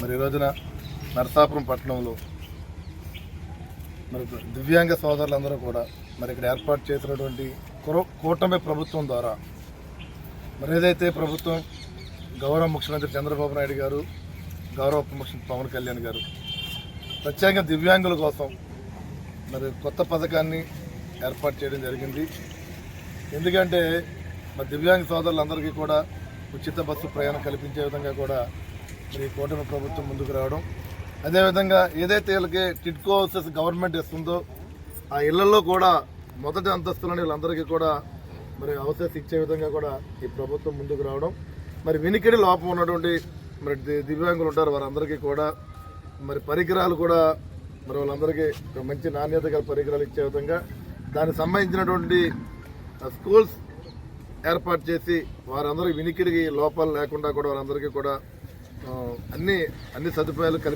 మరి ఈ రోజున నరసాపురం పట్టణంలో మరి దివ్యాంగ సోదరులందరూ కూడా మరి ఇక్కడ ఏర్పాటు చేసినటువంటి కూటమి ప్రభుత్వం ద్వారా మరి ఏదైతే ప్రభుత్వం గౌరవ ముఖ్యమంత్రి చంద్రబాబు నాయుడు గారు గౌరవ ఉప ముఖ్యమంత్రి పవన్ కళ్యాణ్ గారు ప్రత్యేకంగా దివ్యాంగుల కోసం మరి కొత్త పథకాన్ని ఏర్పాటు చేయడం జరిగింది. ఎందుకంటే మరి దివ్యాంగ సోదరులందరికీ కూడా ఉచిత బస్సు ప్రయాణం కల్పించే విధంగా కూడా మరి కూటమి ప్రభుత్వం ముందుకు రావడం. అదేవిధంగా ఏదైతే వీళ్ళకి టిట్కో హౌసెస్ గవర్నమెంట్ ఇస్తుందో ఆ ఇళ్ళలో కూడా మొదటి అంతస్తులని వీళ్ళందరికీ కూడా మరి హౌసెస్ ఇచ్చే విధంగా కూడా ఈ ప్రభుత్వం ముందుకు రావడం. మరి వినికిడి లోపం ఉన్నటువంటి మరి దివ్యాంగులు ఉంటారు వారందరికీ కూడా. మరి పరికరాలు కూడా మరి వాళ్ళందరికీ ఒక మంచి నాణ్యత గల పరికరాలు ఇచ్చే విధంగా దానికి సంబంధించినటువంటి ఆ, స్కూల్స్ ఏర్పాటు చేసి వారందరూ వినికిడికి లోపాలు లేకుండా కూడా వారందరికీ కూడా అన్ని అన్ని సదుపాయాలు కల్పి